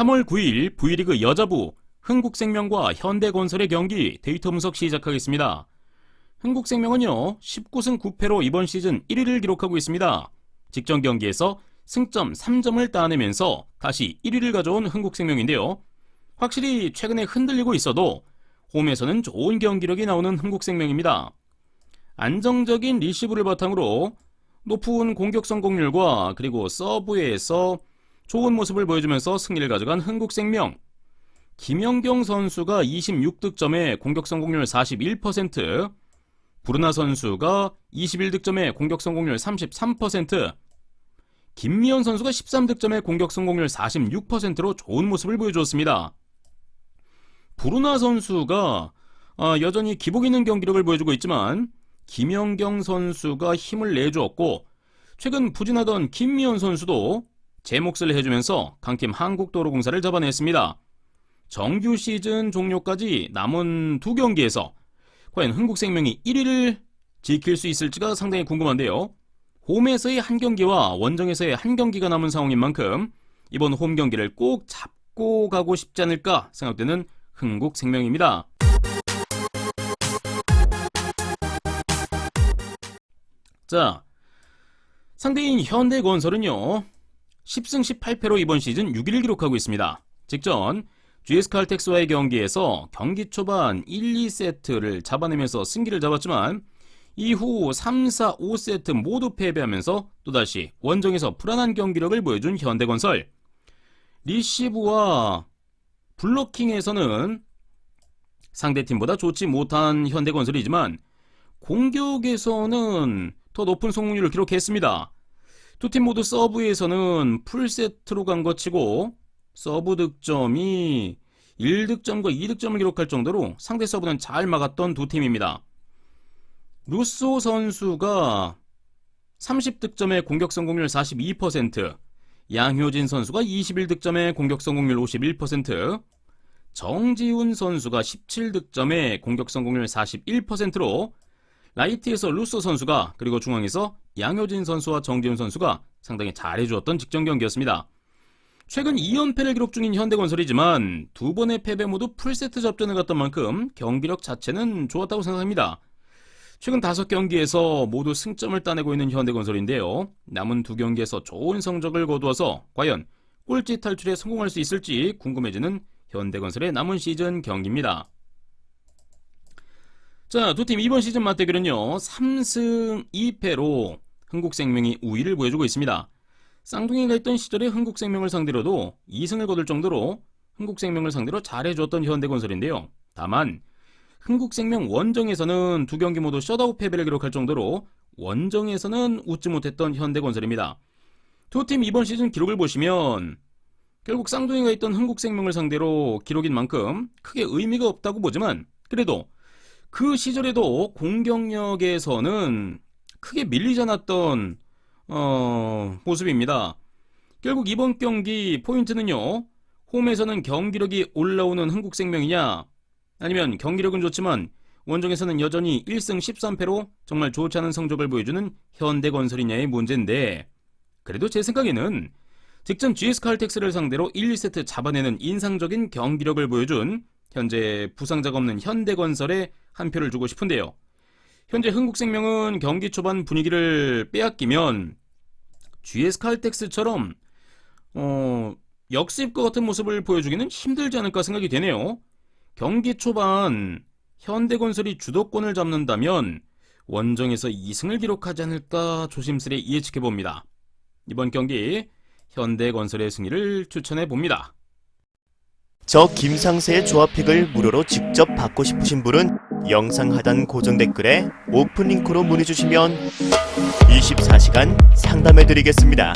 3월 9일 V리그 여자부 흥국생명과 현대건설의 경기 데이터 분석 시작하겠습니다. 흥국생명은요 19승 9패로 이번 시즌 1위를 기록하고 있습니다. 직전 경기에서 승점 3점을 따내면서 다시 1위를 가져온 흥국생명인데요. 확실히 최근에 흔들리고 있어도 홈에서는 좋은 경기력이 나오는 흥국생명입니다. 안정적인 리시브를 바탕으로 높은 공격 성공률과 그리고 서브에서 좋은 모습을 보여주면서 승리를 가져간 흥국생명. 김연경 선수가 26득점에 공격 성공률 41%, 부르나 선수가 21득점에 공격 성공률 33%, 김미연 선수가 13득점에 공격 성공률 46%로 좋은 모습을 보여주었습니다. 부르나 선수가 아, 여전히 기복 있는 경기력을 보여주고 있지만 김연경 선수가 힘을 내주었고 최근 부진하던 김미연 선수도 제 몫을 해주면서 강팀 한국도로공사를 잡아냈습니다. 정규 시즌 종료까지 남은 두 경기에서 과연 흥국생명이 1위를 지킬 수 있을지가 상당히 궁금한데요. 홈에서의 한 경기와 원정에서의 한 경기가 남은 상황인 만큼 이번 홈 경기를 꼭 잡고 가고 싶지 않을까 생각되는 흥국생명입니다. 자, 상대인 현대건설은요. 10승 18패로 이번 시즌 6위를 기록하고 있습니다. 직전 GS 칼텍스와의 경기에서 경기 초반 1, 2세트를 잡아내면서 승기를 잡았지만 이후 3, 4, 5세트 모두 패배하면서 또다시 원정에서 불안한 경기력을 보여준 현대건설. 리시브와 블로킹에서는 상대팀보다 좋지 못한 현대건설이지만 공격에서는 더 높은 성공률을 기록했습니다. 두 팀 모두 서브에서는 풀세트로 간 것 치고 서브 득점이 1득점과 2득점을 기록할 정도로 상대 서브는 잘 막았던 두 팀입니다. 루소 선수가 30득점에 공격 성공률 42%, 양효진 선수가 21득점에 공격 성공률 51%, 정지훈 선수가 17득점에 공격 성공률 41%로 라이트에서 루소 선수가 그리고 중앙에서 양효진 선수와 정지훈 선수가 상당히 잘해주었던 직전 경기였습니다. 최근 2연패를 기록 중인 현대건설이지만 두 번의 패배 모두 풀세트 접전을 갔던 만큼 경기력 자체는 좋았다고 생각합니다. 최근 5경기에서 모두 승점을 따내고 있는 현대건설인데요. 남은 두 경기에서 좋은 성적을 거두어서 과연 꼴찌 탈출에 성공할 수 있을지 궁금해지는 현대건설의 남은 시즌 경기입니다. 자, 두 팀 이번 시즌 맞대결은요. 3승 2패로 흥국생명이 우위를 보여주고 있습니다. 쌍둥이가 있던 시절에 흥국생명을 상대로도 2승을 거둘 정도로 흥국생명을 상대로 잘해줬던 현대건설인데요. 다만 흥국생명 원정에서는 두 경기 모두 셧아웃 패배를 기록할 정도로 원정에서는 웃지 못했던 현대건설입니다. 두 팀 이번 시즌 기록을 보시면 결국 쌍둥이가 있던 흥국생명을 상대로 기록인 만큼 크게 의미가 없다고 보지만 그래도 그 시절에도 공격력에서는 크게 밀리지 않았던 어, 모습입니다. 결국 이번 경기 포인트는요. 홈에서는 경기력이 올라오는 흥국생명이냐 아니면 경기력은 좋지만 원정에서는 여전히 1승 13패로 정말 좋지 않은 성적을 보여주는 현대건설이냐의 문제인데 그래도 제 생각에는 직전 GS 칼텍스를 상대로 1, 2세트 잡아내는 인상적인 경기력을 보여준 현재 부상자가 없는 현대건설에 한 표를 주고 싶은데요. 현재 흥국생명은 경기 초반 분위기를 빼앗기면 GS 칼텍스처럼 어, 역습과 같은 모습을 보여주기는 힘들지 않을까 생각이 되네요. 경기 초반 현대건설이 주도권을 잡는다면 원정에서 2승을 기록하지 않을까 조심스레 예측해 봅니다. 이번 경기 현대건설의 승리를 추천해 봅니다. 저 김상세의 조합픽을 무료로 직접 받고 싶으신 분은 영상 하단 고정 댓글에 오픈 링크로 문의 주시면 24시간 상담해 드리겠습니다.